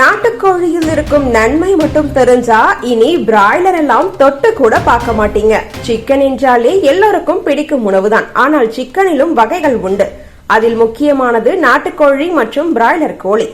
நாட்டுக்கோழியில் இருக்கும் நன்மை மட்டும் தெரிஞ்சா இனி பிராய்லர் எல்லாம் தொட்டு கூட பார்க்க மாட்டீங்க. சிக்கன் என்றாலே எல்லோருக்கும் பிடிக்கும் உணவுதான். ஆனால் சிக்கனிலும் வகைகள் உண்டு. அதில் முக்கியமானது நாட்டுக்கோழி மற்றும் பிராய்லர் கோழி.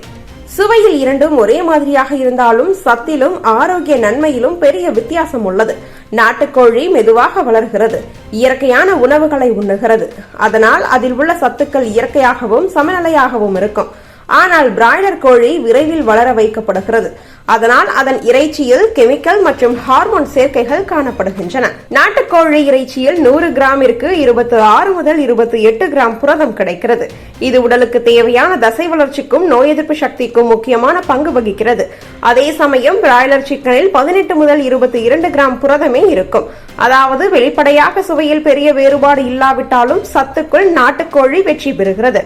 சுவையில் இரண்டும் ஒரே மாதிரியாக இருந்தாலும் சத்திலும் ஆரோக்கிய நன்மையிலும் பெரிய வித்தியாசம் உள்ளது. நாட்டுக்கோழி மெதுவாக வளர்கிறது. இயற்கையான உணவுகளை உண்ணுகிறது. அதனால் அதில் உள்ள சத்துக்கள் இயற்கையாகவும் சமநிலையாகவும் இருக்கும். ஆனால் பிராய்லர் கோழி விரைவில் வளர வைக்கப்படுகிறது. அதனால் அதன் இறைச்சியில் கெமிக்கல் மற்றும் ஹார்மோன் சேர்க்கைகள் காணப்படுகின்றன. நாட்டுக்கோழி இறைச்சியில் நூறு கிராமிற்கு இருபத்தி ஆறு முதல் இருபத்தி எட்டு கிராம் புரதம் கிடைக்கிறது. இது உடலுக்கு தேவையான தசை வளர்ச்சிக்கும் நோய் எதிர்ப்பு சக்திக்கும் முக்கியமான பங்கு வகிக்கிறது. அதே சமயம் பிராய்லர் சிக்கனில் பதினெட்டு முதல் இருபத்தி இரண்டு கிராம் புரதமே இருக்கும். அதாவது வெளிப்படையாக சுவையில் பெரிய வேறுபாடு இல்லாவிட்டாலும் சத்துக்குள் நாட்டுக்கோழி வெற்றி பெறுகிறது.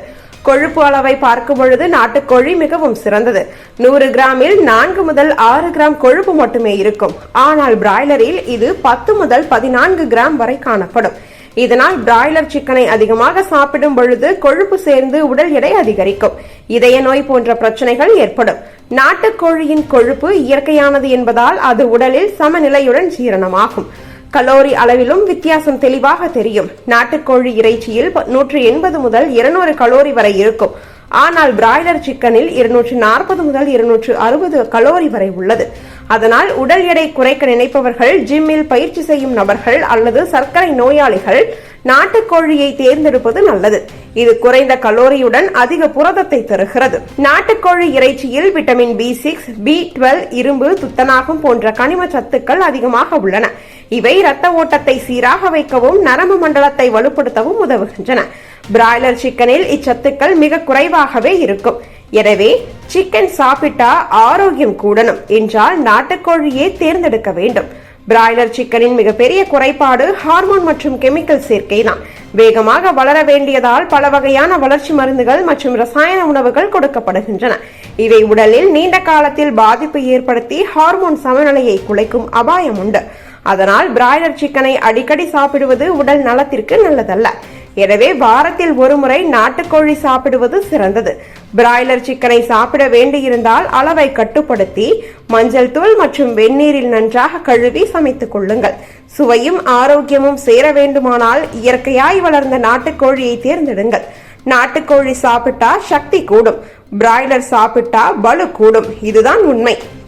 கொழுப்பு அளவை பார்க்கும் பொழுது நாட்டுக்கோழி மிகவும் சிறந்தது. நூறு கிராமில் நான்கு முதல் ஆறு கிராம் கொழுப்பு மட்டுமே இருக்கும். ஆனால் பிராய்லரில் இது பத்து முதல் பதினான்கு கிராம் வரை காணப்படும். இதனால் பிராய்லர் சிக்கனை அதிகமாக சாப்பிடும் பொழுது கொழுப்பு சேர்ந்து உடல் எடை அதிகரிக்கும். இதய நோய் போன்ற பிரச்சனைகள் ஏற்படும். நாட்டுக்கோழியின் கொழுப்பு இயற்கையானது என்பதால் அது உடலில் சமநிலையுடன் ஜீரணமாகும். கலோரி அளவிலும் வித்தியாசம் தெளிவாக தெரியும். நாட்டுக்கோழி இறைச்சியில் நூற்று எண்பது முதல் இருநூறு கலோரி வரை இருக்கும். ஆனால் பிராய்லர் சிக்கனில் இருநூற்று நாற்பது முதல் இருநூற்று அறுபது கலோரி வரை உள்ளது. அதனால் உடல் எடை குறைக்க நினைப்பவர்கள் ஜிம்மில் பயிற்சி செய்யும் நபர்கள் அல்லது சர்க்கரை நோயாளிகள் நாட்டுக்கோழியை தேர்ந்தெடுப்பது நல்லது. இது குறைந்த கலோரியுடன் அதிக புரதத்தை தருகிறது. நாட்டுக்கோழி இறைச்சியில் vitamin B six B twelve இரும்பு துத்தநாகம் போன்ற கனிம சத்துக்கள் அதிகமாக உள்ளன. இவை இரத்த ஓட்டத்தை சீராக வைக்கவும் நரம்பு மண்டலத்தை வலுப்படுத்தவும் உதவுகின்றன. பிராய்லர் சிக்கனில் இச்சத்துக்கள் மிக குறைவாகவே இருக்கும். எனவே சிக்கன் சாப்பிட்டா ஆரோக்கியம் கூடணும். என்றால் நாட்டுக்கோழியே தேர்ந்தெடுக்க வேண்டும். பிராய்லர் சிக்கனின் மிகப்பெரிய குறைபாடு ஹார்மோன் மற்றும் கெமிக்கல் சேர்க்கை தான். வேகமாக வளர வேண்டியதால் பல வகையான வளர்ச்சி மருந்துகள் மற்றும் ரசாயன உணவுகள் கொடுக்கப்படுகின்றன. இவை உடலில் நீண்ட காலத்தில் பாதிப்பு ஏற்படுத்தி ஹார்மோன் சமநிலையை குலைக்கும் அபாயம் உண்டு. அதனால் பிராய்லர் சிக்கனை அடிக்கடி சாப்பிடுவது உடல் நலத்திற்கு நல்லதல்ல. எனவே வாரத்தில் ஒருமுறை நாட்டுக்கோழி சாப்பிடுவது சிறந்தது. பிராய்லர் சிக்கனை சாப்பிட வேண்டியிருந்தால் அளவை கட்டுப்படுத்தி மஞ்சள் தூள் மற்றும் வெந்நீரில் நன்றாக கழுவி சமைத்துக் கொள்ளுங்கள். சுவையும் ஆரோக்கியமும் சேர வேண்டுமானால் இயற்கையாய் வளர்ந்த நாட்டுக்கோழியை தேர்ந்தெடுங்கள். நாட்டுக்கோழி சாப்பிட்டா சக்தி கூடும். பிராய்லர் சாப்பிட்டா பலு கூடும். இதுதான் உண்மை.